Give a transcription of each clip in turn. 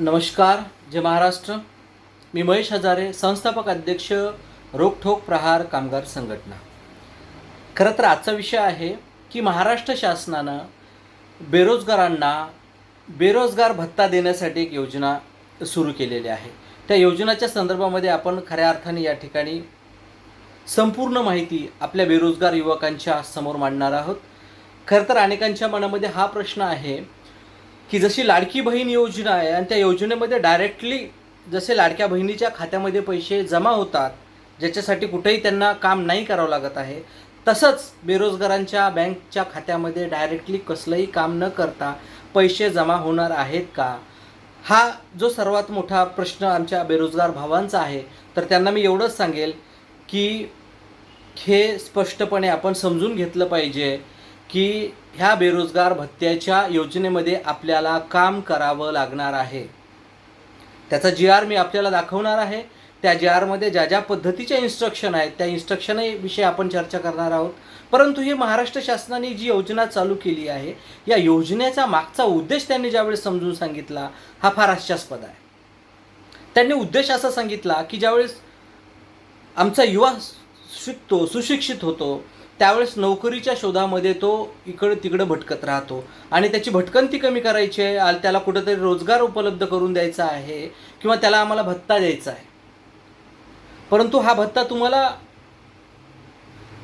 नमस्कार जय महाराष्ट्र. मी महेश हजारे संस्थापक अध्यक्ष रोखठोक प्रहार कामगार संघटना. खरं तर आजचा विषय आहे की महाराष्ट्र शासनानं बेरोजगारांना बेरोजगार भत्ता देण्यासाठी एक योजना सुरू केलेली आहे. त्या योजनाच्या संदर्भामध्ये आपण खऱ्या अर्थाने या ठिकाणी संपूर्ण माहिती आपल्या बेरोजगार युवकांच्या समोर मांडणार आहोत. खरं तर अनेकांच्या मनामध्ये हा प्रश्न आहे की जशी लाडकी बहीण योजना आहे आणि त्या योजनेमध्ये डायरेक्टली जसे लाडक्या बहिणीच्या खात्यामध्ये पैसे जमा होतात ज्याच्यासाठी कुठेही त्यांना काम नाही करावं लागत आहे तसंच बेरोजगारांच्या बँकच्या खात्यामध्ये डायरेक्टली कसलंही काम न करता पैसे जमा होणार आहेत का? हा जो सर्वात मोठा प्रश्न आमच्या बेरोजगार भावांचा आहे तर त्यांना मी एवढंच सांगेल की हे स्पष्टपणे आपण समजून घेतलं पाहिजे की ह्या बेरोजगार भत्त्याच्या योजनेमध्ये आपल्याला काम करावं लागणार आहे. त्याचा जी आर मी आपल्याला दाखवणार आहे. त्या जी आरमध्ये ज्या ज्या पद्धतीच्या इन्स्ट्रक्शन आहेत त्या इन्स्ट्रक्शनविषयी आपण चर्चा करणार आहोत. परंतु ही महाराष्ट्र शासनाने जी योजना चालू केली आहे या योजनेचा मागचा उद्देश त्यांनी ज्यावेळेस समजून सांगितला हा फार हास्यास्पद आहे. त्यांनी उद्देश असा सांगितला की ज्यावेळेस आमचा युवा शिकतो सुशिक्षित होतो त्यावेळेस नोकरीच्या शोधामध्ये तो इकडं तिकडं भटकत राहतो. आणि त्याची भटकंती कमी करायची आहे आणि त्याला कुठंतरी रोजगार उपलब्ध करून द्यायचा आहे किंवा त्याला आम्हाला भत्ता द्यायचा आहे. परंतु हा भत्ता तुम्हाला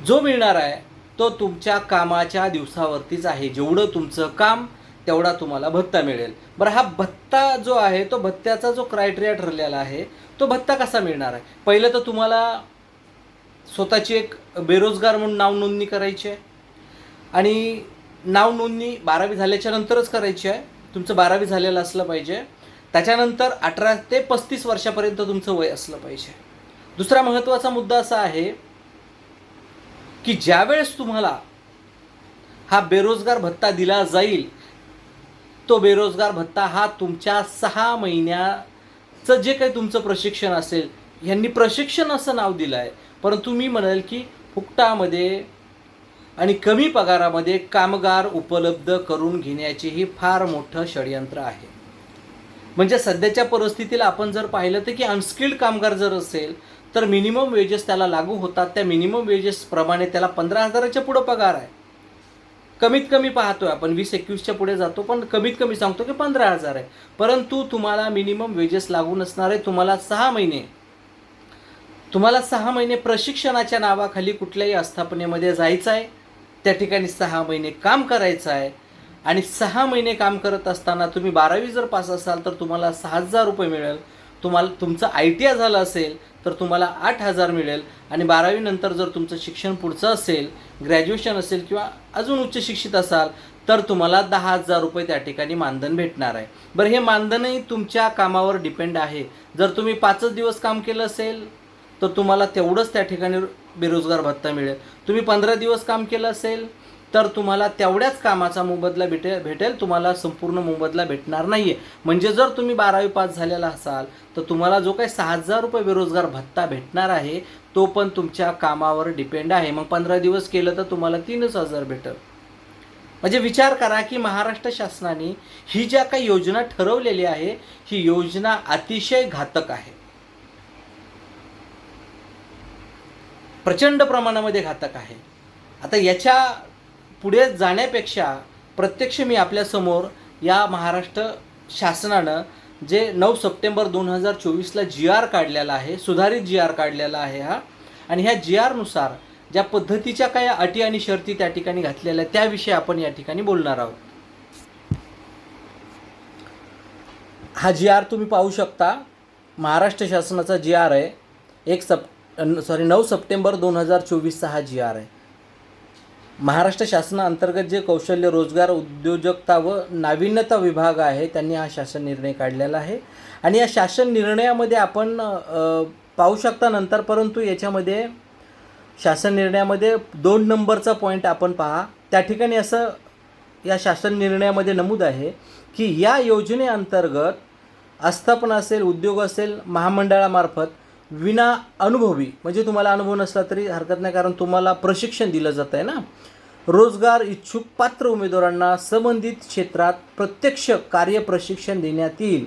जो मिळणार आहे तो तुमच्या कामाच्या दिवसावरतीच आहे. जेवढं तुमचं काम तेवढा तुम्हाला भत्ता मिळेल. बरं हा भत्ता जो आहे तो भत्त्याचा जो क्रायटेरिया ठरलेला आहे तो भत्ता कसा मिळणार आहे? पहिलं तर तुम्हाला स्वतःची एक बेरोजगार म्हणून नाव नोंदणी करायची आहे. आणि नाव नोंदणी बारावी झाल्याच्या नंतरच करायची आहे. तुमचं बारावी झालेलं असलं पाहिजे. त्याच्यानंतर अठरा ते पस्तीस वर्षापर्यंत तुमचं वय असलं पाहिजे. दुसरा महत्त्वाचा मुद्दा असा आहे की ज्यावेळेस तुम्हाला हा बेरोजगार भत्ता दिला जाईल तो बेरोजगार भत्ता हा तुमच्या सहा महिन्याचं जे काही तुमचं प्रशिक्षण असेल ह्यांनी प्रशिक्षण असं नाव दिलं आहे परंतु मी म्हणेल की फुकटामध्ये आणि कमी पगारामध्ये कामगार उपलब्ध करून घेण्याचे ही फार मोठं षडयंत्र आहे. म्हणजे सध्याच्या परिस्थितीला आपण जर पाहिलं तर की अनस्किल्ड कामगार जर असेल तर मिनिमम वेजेस त्याला लागू होतात. त्या मिनिमम वेजेसप्रमाणे त्याला पंधरा हजाराच्या पुढं पगार आहे. कमीत कमी पाहतोय आपण वीस एकवीसच्या पुढे जातो पण कमीत कमी सांगतो की पंधरा हजार आहे. परंतु तुम्हाला मिनिमम वेजेस लागू नसणार आहे. तुम्हाला सहा महिने तुम्हाला सहा महिने प्रशिक्षणाच्या नावाखाली कुठल्याही आस्थापनेमध्ये जायचं आहे? त्या ठिकाणी सहा महिने काम करायचं आहे. आणि सहा महिने काम करत असताना तुम्ही बारावी जर पास असाल तर तुम्हाला सहा हजार रुपये मिळेल. तुम्हाला तुमचं आय टी आय झालं असेल तर तुम्हाला आठ हजार मिळेल. आणि बारावीनंतर जर तुमचं शिक्षण पुढचं असेल ग्रॅज्युएशन असेल किंवा अजून उच्च शिक्षित असाल तर तुम्हाला दहा हजार रुपये त्या ठिकाणी मानधन भेटणार आहे. बरं हे मानधनही तुमच्या कामावर डिपेंड आहे. जर तुम्ही पाचच दिवस काम केलं असेल तर तुम्हाला तेवढंच त्या ठिकाणी बेरोजगार भत्ता मिळेल. तुम्ही पंधरा दिवस काम केलं असेल तर तुम्हाला तेवढ्याच कामाचा मोबदला भेटे भेटेल. तुम्हाला संपूर्ण मोबदला भेटणार नाही आहे म्हणजे जर तुम्ही बारावी पास झालेला असाल तर तुम्हाला जो काही सहा हजार रुपये बेरोजगार भत्ता भेटणार आहे तो पण तुमच्या कामावर डिपेंड आहे. मग पंधरा दिवस केलं तर तुम्हाला तीनच हजार भेटेल. म्हणजे विचार करा की महाराष्ट्र शासनाने ही ज्या काही योजना ठरवलेली आहे ही योजना अतिशय घातक आहे. प्रचंड प्रमाणामध्ये घातक आहे. आता याच्यापुढे जाण्यापेक्षा प्रत्यक्ष मी आपल्यासमोर या महाराष्ट्र शासनानं जे नऊ सप्टेंबर दोन हजार चोवीसला जी आर काढलेला आहे सुधारित जी आर काढलेला आहे हा आणि ह्या जी आरनुसार ज्या पद्धतीच्या काही अटी आणि शर्ती त्या ठिकाणी घातलेल्या आहेत त्याविषयी आपण या ठिकाणी बोलणार आहोत. हा जी आर तुम्ही पाहू शकता. महाराष्ट्र शासनाचा जी आर आहे. एक सप सॉरी नऊ सप्टेंबर दोन हजार चोवीसचा हा जी आर आहे. महाराष्ट्र शासनाअंतर्गत जे कौशल्य रोजगार उद्योजकता व नाविन्यता विभाग आहे त्यांनी हा शासन निर्णय काढलेला आहे. आणि या शासन निर्णयामध्ये आपण पाहू शकता नंतर परंतु याच्यामध्ये शासन निर्णयामध्ये दोन नंबरचा पॉईंट आपण पहा. त्या ठिकाणी असं या शासन निर्णयामध्ये नमूद आहे की या योजनेअंतर्गत आस्थापना असेल उद्योग असेल महामंडळामार्फत विना अनुभवी म्हणजे तुम्हाला अनुभव नसला तरी हरकत नाही कारण तुम्हाला प्रशिक्षण दिलं जात आहे ना. रोजगार इच्छुक पात्र उमेदवारांना संबंधित क्षेत्रात प्रत्यक्ष कार्य प्रशिक्षण देण्यात येईल.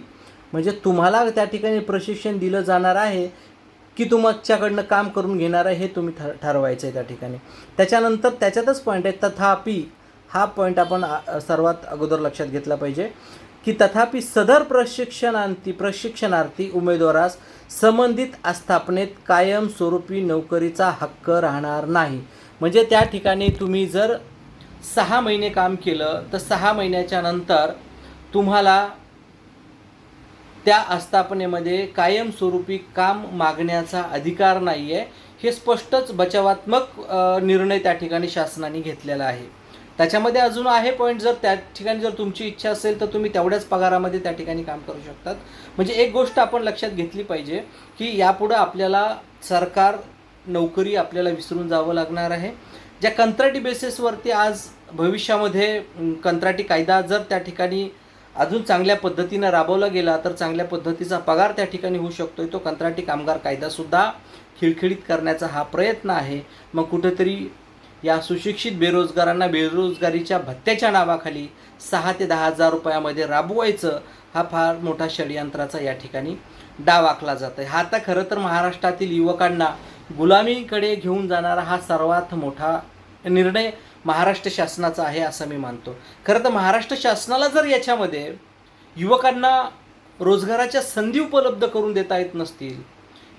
म्हणजे तुम्हाला त्या ठिकाणी प्रशिक्षण दिलं जाणार आहे की तुमच्याकडनं काम करून घेणार आहे हे तुम्ही ठर ठरवायचं आहे त्या ठिकाणी. त्याच्यानंतर त्याच्यातच पॉईंट आहे तथापि हा पॉईंट आपण सर्वात अगोदर लक्षात घेतला पाहिजे. की तथापि सदर प्रशिक्षणार्थी प्रशिक्षणार्थी उमेदवारास संबंधित आस्थापनेत कायमस्वरूपी नोकरीचा हक्क राहणार नाही. म्हणजे त्या ठिकाणी तुम्ही जर सहा महिने काम केलं तर सहा महिन्याच्या नंतर तुम्हाला त्या आस्थापनेमध्ये कायमस्वरूपी काम मागण्याचा अधिकार नाही आहे हे स्पष्टच बचावात्मक निर्णय त्या ठिकाणी शासनाने घेतलेला आहे. त्याच्यामध्ये अजून आहे पॉईंट जर त्या ठिकाणी जर तुमची इच्छा असेल तर तुम्ही तेवढ्याच पगारामध्ये त्या ठिकाणी काम करू शकतात. म्हणजे एक गोष्ट आपण लक्षात घेतली पाहिजे की यापुढं आपल्याला सरकार नोकरी आपल्याला विसरून जावं लागणार आहे. ज्या कंत्राटी बेसिसवरती आज भविष्यामध्ये कंत्राटी कायदा जर त्या ठिकाणी अजून चांगल्या पद्धतीनं राबवला गेला तर चांगल्या पद्धतीचा पगार त्या ठिकाणी होऊ शकतो तो कंत्राटी कामगार कायदासुद्धा खिळखिळीत करण्याचा हा प्रयत्न आहे. मग कुठेतरी या सुशिक्षित बेरोजगारांना बेरोजगारीच्या भत्त्याच्या नावाखाली सहा ते दहा हजार रुपयामध्ये राबवायचं हा फार मोठा षडयंत्राचा या ठिकाणी डाव आखला जात आहे हा आता खरं तर महाराष्ट्रातील युवकांना गुलामीकडे घेऊन जाणारा हा सर्वात मोठा निर्णय महाराष्ट्र शासनाचा आहे असं मी मानतो. खरं तर महाराष्ट्र शासनाला जर याच्यामध्ये युवकांना रोजगाराच्या संधी उपलब्ध करून देता येत नसतील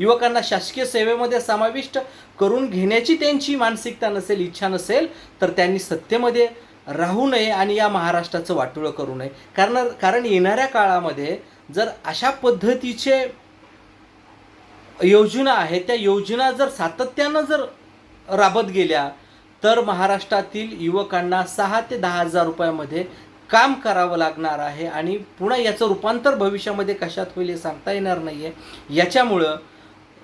युवकांना शासकीय सेवेमध्ये समाविष्ट करून घेण्याची त्यांची मानसिकता नसेल इच्छा नसेल तर त्यांनी सत्तेमध्ये राहू नये आणि या महाराष्ट्राचं वाटोळं करू नये. कारण कारण येणाऱ्या काळामध्ये जर अशा पद्धतीचे योजना आहेत त्या योजना जर सातत्यानं जर राबत गेल्या तर महाराष्ट्रातील युवकांना सहा ते दहा हजार रुपयामध्ये काम करावं लागणार आहे आणि पुन्हा याचं रूपांतर भविष्यामध्ये कशात होईल हे सांगता येणार नाही आहे याच्यामुळं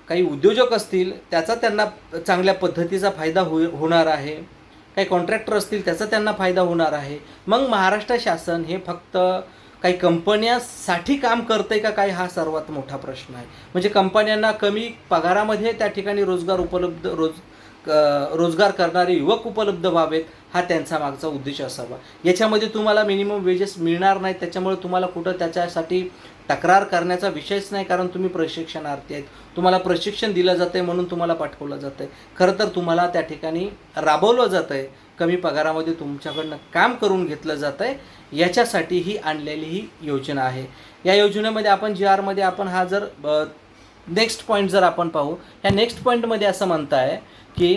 काही उद्योजक असतील त्याचा त्यांना चांगल्या पद्धतीचा फायदा हो होणार आहे. काही कॉन्ट्रॅक्टर असतील त्याचा त्यांना फायदा होणार आहे. मग महाराष्ट्र शासन हे फक्त काही कंपन्यासाठी काम करते का काय हा सर्वात मोठा प्रश्न आहे. म्हणजे कंपन्यांना कमी पगारामध्ये त्या ठिकाणी रोजगार उपलब्ध रोज रोजगार करणारे युवक उपलब्ध व्हावेत हा त्यांचा मागचा उद्देश असावा. याच्यामध्ये तुम्हाला मिनिमम वेजेस मिळणार नाहीत त्याच्यामुळे तुम्हाला कुठं त्याच्यासाठी तक्रार करण्याचा विषयच नाही कारण तुम्ही प्रशिक्षणार्थी आहेत. तुम्हाला प्रशिक्षण दिलं जातं आहे म्हणून तुम्हाला पाठवलं जातं आहे खरं तर तुम्हाला त्या ठिकाणी राबवलं जातं आहे कमी पगारामध्ये तुमच्याकडनं काम करून घेतलं जातं आहे याच्यासाठी ही आणलेली ही योजना आहे. या योजनेमध्ये आपण जी आरमध्ये आपण हा जर नेक्स्ट पॉईंट जर आपण पाहू या नेक्स्ट पॉईंटमध्ये असं म्हणताय की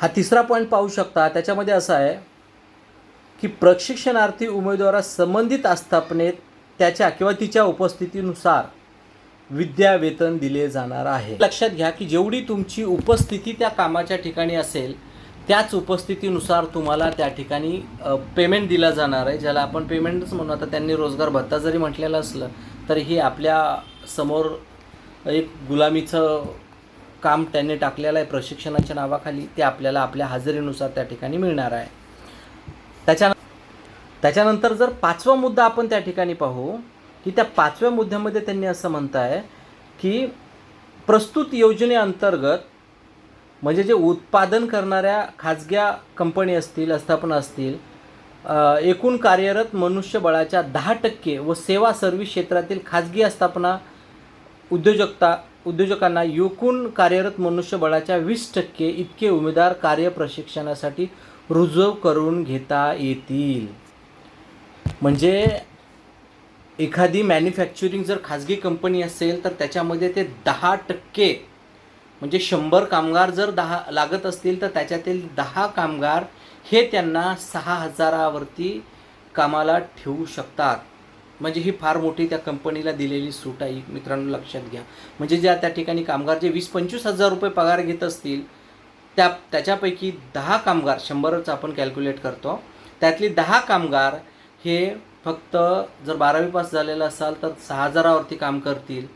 हा तिसरा पॉईंट पाहू शकता. त्याच्यामध्ये असं आहे की प्रशिक्षणार्थी उमेदवारास संबंधित आस्थापनेत त्याच्या किंवा तिच्या उपस्थितीनुसार विद्या वेतन दिले जाणार आहे. लक्षात घ्या की जेवढी तुमची उपस्थिती त्या कामाच्या ठिकाणी असेल त्याच उपस्थितीनुसार तुम्हाला त्या ठिकाणी पेमेंट दिला जाणार आहे ज्याला आपण पेमेंटच म्हणू. आता त्यांनी रोजगार भत्ता जरी म्हटलेलं असलं तरीही आपल्यासमोर एक गुलामीचं काम त्यांनी टाकलेलं आहे. प्रशिक्षणाच्या नावाखाली ते आपल्याला आपल्या हजेरीनुसार त्या ठिकाणी मिळणार आहे. त्याच्या त्याच्यानंतर जर पाचवा मुद्दा आपण त्या ठिकाणी पाहू की त्या पाचव्या मुद्द्यामध्ये त्यांनी असं म्हणत आहे की प्रस्तुत योजनेअंतर्गत म्हणजे जे उत्पादन करणाऱ्या खाजग्या कंपनी असतील आस्थापना असतील एकूण कार्यरत मनुष्यबळाच्या दहा टक्के व सेवा सर्व्हिस क्षेत्रातील खाजगी आस्थापना उद्योजकता उद्योजकांना एकूण कार्यरत मनुष्यबळाच्या वीस टक्के इतके उमेदवार कार्य प्रशिक्षणासाठी रुजव करून घेता येतील. म्हणजे एखादी मॅन्युफॅक्चरिंग जर खाजगी कंपनी असेल तर त्याच्यामध्ये ते दहा टक्के म्हणजे शंभर कामगार जर दहा लागत असतील तर त्याच्यातील दहा कामगार हे त्यांना सहा हजारावरती कामाला ठेवू शकतात. म्हणजे ही फार मोठी त्या कंपनीला दिलेली सूट आहे मित्रांनो लक्षात घ्या. म्हणजे ज्या त्या ठिकाणी कामगार जे वीस पंचवीस हजार रुपये पगार घेत असतील त्या त्याच्यापैकी दहा कामगार शंभरच आपण कॅल्क्युलेट करतो. त्यातली दहा कामगार हे फक्त जर बारावी पास झालेलं असाल तर सहा हजारावरती काम करतील.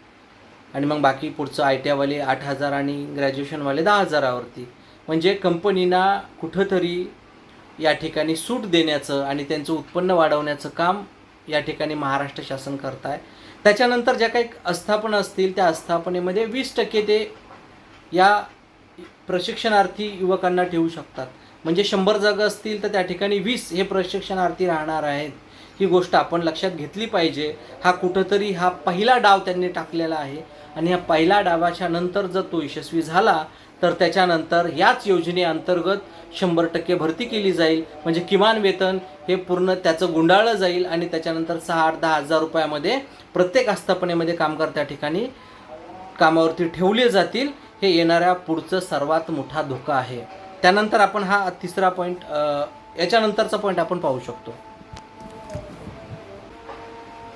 आणि मग बाकी पुढचं आय टी आयवाले आठ हजार आणि ग्रॅज्युएशनवाले दहा हजारावरती. म्हणजे कंपनीना कुठंतरी या ठिकाणी सूट देण्याचं आणि त्यांचं उत्पन्न वाढवण्याचं काम या ठिकाणी महाराष्ट्र शासन करत आहे त्याच्यानंतर ज्या काही आस्थापना असतील त्या आस्थापनेमध्ये वीस टक्के ते या प्रशिक्षणार्थी युवकांना ठेवू शकतात. म्हणजे शंभर जागा असतील तर त्या ठिकाणी वीस हे प्रशिक्षणार्थी राहणार आहेत. ही गोष्ट आपण लक्षात घेतली पाहिजे. हा कुठंतरी हा पहिला डाव त्यांनी टाकलेला आहे. आणि ह्या पहिल्या डावाच्या नंतर जर तो यशस्वी झाला तर त्याच्यानंतर याच योजनेअंतर्गत शंभर टक्के भरती केली जाईल. म्हणजे किमान वेतन हे पूर्ण त्याचं गुंडाळलं जाईल आणि त्याच्यानंतर सहा आठ दहा हजार रुपयामध्ये प्रत्येक आस्थापनेमध्ये कामगार त्या ठिकाणी कामावरती ठेवले जातील. हे येणाऱ्या पुढचं सर्वात मोठा धोका आहे. त्यानंतर आपण हा तिसरा पॉईंट याच्यानंतरचा पॉईंट आपण पाहू शकतो.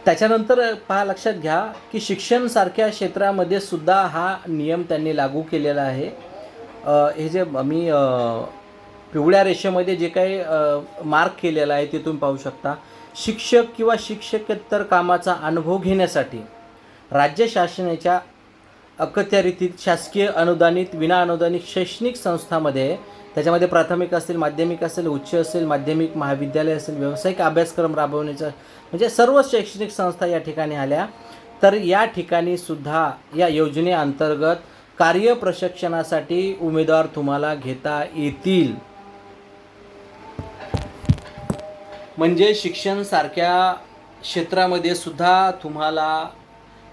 त्याच्यानंतर पहा लक्षात घ्या की शिक्षणसारख्या क्षेत्रामध्ये सुद्धा हा नियम त्यांनी लागू केलेला आहे. हे जे मी पिवळ्या रेषेमध्ये जे काही मार्क केलेला आहे ते तुम्ही पाहू शकता. शिक्षक किंवा शिक्षकेतर कामाचा अनुभव घेण्यासाठी राज्य शासनाच्या अखत्यारीतील शासकीय अनुदानित विना अनुदानित शैक्षणिक संस्थामध्ये त्याच्यामध्ये प्राथमिक असेल माध्यमिक असेल उच्च असेल माध्यमिक महाविद्यालय असेल व्यावसायिक अभ्यासक्रम राबवण्याचा म्हणजे सर्व शैक्षणिक संस्था या ठिकाणी आल्या. तर या ठिकाणी सुद्धा या योजनेअंतर्गत कार्य प्रशिक्षणासाठी उमेदवार तुम्हाला घेता येतील. म्हणजे शिक्षण सारख्या क्षेत्रामध्ये सुद्धा तुम्हाला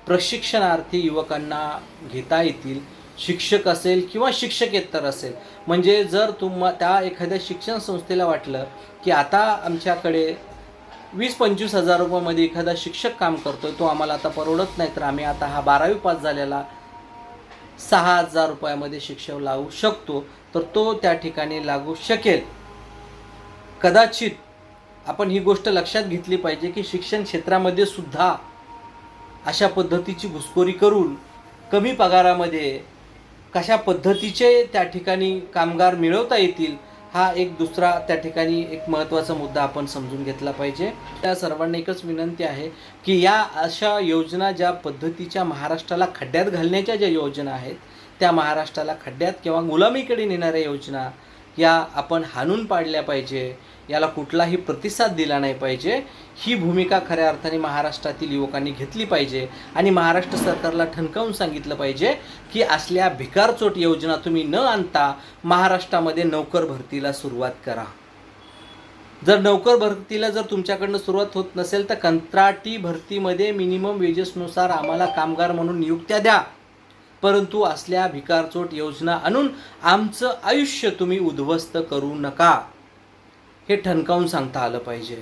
प्रशिक्षणार्थी युवकांना घेता येतील शिक्षक असेल किंवा शिक्षकेतर असेल. म्हणजे जर तुम्हा त्या एखाद्या शिक्षण संस्थेला वाटलं की आता आमच्याकडे वीस पंचवीस हजार रुपयामध्ये एखादा शिक्षक काम करतोय तो आम्हाला आता परवडत नाही तर आम्ही आता हा बारावी पास झालेला सहा हजार रुपयामध्ये शिक्षक लावू शकतो तर तो त्या ठिकाणी लागू शकेल. कदाचित आपण ही गोष्ट लक्षात घेतली पाहिजे की शिक्षण क्षेत्रामध्ये सुद्धा अशा पद्धतीची घुसखोरी करून कमी पगारामध्ये कशा पद्धतीचे त्या ठिकाणी कामगार मिळवता येतील हा एक दुसरा त्या ठिकाणी एक महत्त्वाचा मुद्दा आपण समजून घेतला पाहिजे. त्या सर्वांना एकच विनंती आहे की या अशा योजना ज्या पद्धतीच्या महाराष्ट्राला खड्ड्यात घालण्याच्या ज्या योजना आहेत त्या महाराष्ट्राला खड्ड्यात किंवा गुलामीकडे नेणाऱ्या योजना या आपण हाणून पाडल्या पाहिजे याला कुठलाही प्रतिसाद दिला नाही पाहिजे. ही भूमिका खऱ्या अर्थाने महाराष्ट्रातील युवकांनी घेतली पाहिजे आणि महाराष्ट्र सरकारला ठणकावून सांगितलं पाहिजे की असल्या भिकारचोट योजना तुम्ही न आणता महाराष्ट्रामध्ये नोकर भरतीला सुरुवात करा. जर नोकर भरतीला जर तुमच्याकडनं सुरुवात होत नसेल तर कंत्राटी भरतीमध्ये मिनिमम वेजेसनुसार आम्हाला कामगार म्हणून नियुक्त्या द्या. परंतु असल्या भिकारचोट योजना आणून आमचं आयुष्य तुम्ही उद्ध्वस्त करू नका. हे ठणकावून सांगता आलं पाहिजे.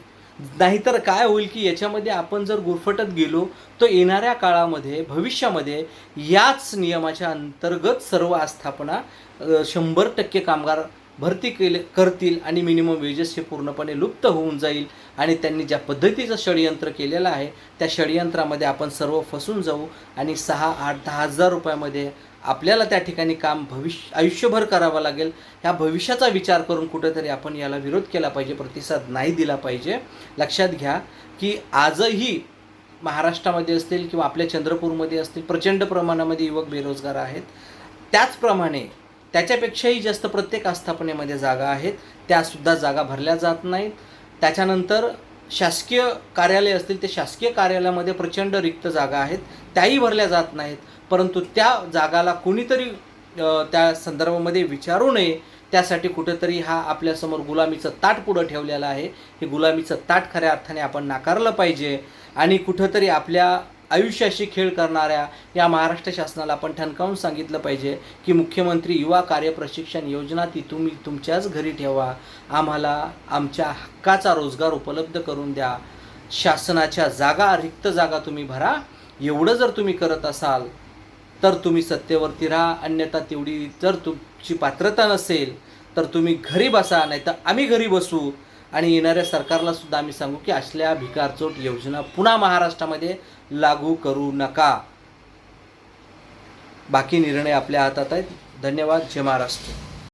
नाहीतर काय होईल की याच्यामध्ये आपण जर गुरफटत गेलो तर येणाऱ्या काळामध्ये भविष्यामध्ये याच नियमाच्या अंतर्गत सर्व आस्थापना शंभर टक्के कामगार भरती केले करतील आणि मिनिमम वेजेस हे पूर्णपणे लुप्त होऊन जाईल. आणि त्यांनी ज्या पद्धतीचं षडयंत्र केलेलं आहे त्या षडयंत्रामध्ये आपण सर्व फसून जाऊ आणि सहा आठ दहा हजार रुपयामध्ये आपल्याला त्या ठिकाणी काम भविष्य आयुष्यभर करावं लागेल. ह्या भविष्याचा विचार करून कुठेतरी आपण याला विरोध केला पाहिजे प्रतिसाद नाही दिला पाहिजे. लक्षात घ्या की आजही महाराष्ट्रामध्ये असतील किंवा आपल्या चंद्रपूरमध्ये असतील प्रचंड प्रमाणामध्ये युवक बेरोजगार आहेत. त्याचप्रमाणे त्याच्यापेक्षाही जास्त प्रत्येक आस्थापनेमध्ये जागा आहेत. त्यासुद्धा जागा भरल्या जात नाहीत. त्याच्यानंतर शासकीय कार्यालय असतील ते शासकीय कार्यालयामध्ये प्रचंड रिक्त जागा आहेत. त्याही भरल्या जात नाहीत. परंतु त्या जागाला कोणीतरी त्या संदर्भामध्ये विचारू नये. त्यासाठी कुठेतरी हा आपल्यासमोर गुलामीचं ताट पुढं ठेवलेलं आहे. हे गुलामीचं ताट खऱ्या अर्थाने आपण नाकारलं पाहिजे. आणि कुठंतरी आपल्या आयुष्याशी खेळ करणाऱ्या या महाराष्ट्र शासनाला आपण ठणकावून सांगितलं पाहिजे की मुख्यमंत्री युवा कार्य प्रशिक्षण योजना ती तुम्ही तुमच्याच घरी ठेवा. आम्हाला आमच्या हक्काचा रोजगार उपलब्ध करून द्या. शासनाच्या जागा रिक्त जागा तुम्ही भरा. एवढं जर तुम्ही करत असाल तर तुम्ही सत्तेवरती राहा. अन्यथा तेवढी जर तुमची पात्रता नसेल तर तुम्ही घरी बसा. नाही तर आम्ही घरी बसू. आणि येणाऱ्या सरकारला सुद्धा आम्ही सांगू की असल्या भिकारचोट योजना पुन्हा महाराष्ट्रामध्ये लागू करू नका. बाकी निर्णय आपल्या हातात आहेत. धन्यवाद. जय महाराष्ट्र.